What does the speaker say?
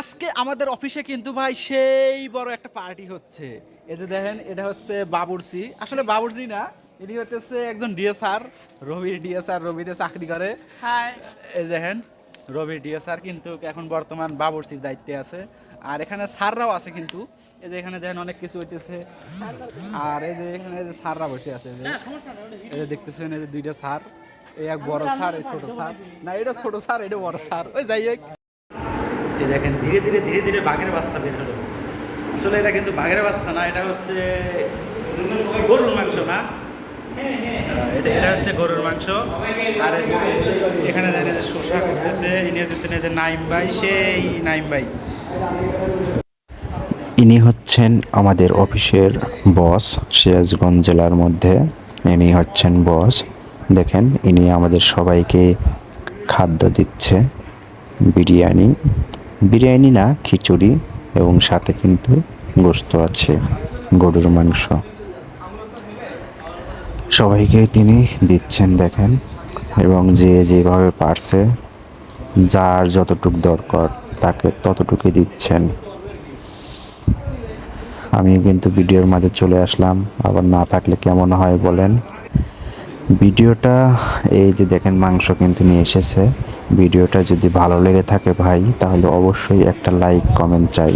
আজকে আমাদের অফিসে কিন্তু ভাই সেই বড় একটা পার্টি হচ্ছে। এই যে দেখেন এটা হচ্ছে বাবুরসি আসলে বাবুরসি না ইনি হচ্ছে একজন ডিএসআর রবি ডিএসআর রবিতে চাকরি করে। এই দেখেন রবি ডিএসআর কিন্তু এখন বর্তমান বাবুরসির দায়িত্বে আছে। আর এখানে স্যাররাও আছে কিন্তু। এই যে এখানে দেখেন অনেক কিছু হইতেছে। আর এই যে এখানে যে স্যাররা বসে আছে এই যে এই যে দেখতেছেন এই যে দুইটা স্যার এই এক বড় স্যার এই ছোট স্যার। না এটা ছোট স্যার এটা বড় স্যার। ওই যাই হোক। এই দেখেন, ধীরে ধীরে ধীরে ধীরে বাঘের বাচ্চা বের হলো। আসলে এটা কিন্তু বাঘের বাচ্চা না, এটা হচ্ছে গরুর মাংস না? এটা এটা হচ্ছে গরুর মাংস। আর এখানে যে শসা করতেছে, ইনি হচ্ছেন যে নাইম ভাই, সেই নাইম ভাই। ইনি হচ্ছেন আমাদের অফিসের বস, সিরাজগঞ্জ জেলার মধ্যে। ইনি হচ্ছেন বস। দেখেন, ইনি আমাদের সবাইকে খাদ্য দিচ্ছে, বিরিয়ানি। বিরিয়ানি না, খিচুড়ি এবং সাথে কিন্তু গোস্ত আছে, গরুর মাংস। সবাইকে তিনি দিচ্ছেন, দেখেন, এবং যে যেভাবে পারছে, যার যতটুক দরকার, তাকে ততটুকুই দিচ্ছেন। আমি কিন্তু ভিডিওর মাঝে চলে আসলাম, আবার না থাকলে কেমন হয় বলেন। ভিডিওটা, এই যে দেখেন মাংস কিন্তু নিয়ে এসেছে। ভিডিওটা যদি ভালো লেগে থাকে ভাই, তাহলে অবশ্যই একটা লাইক কমেন্ট চাই।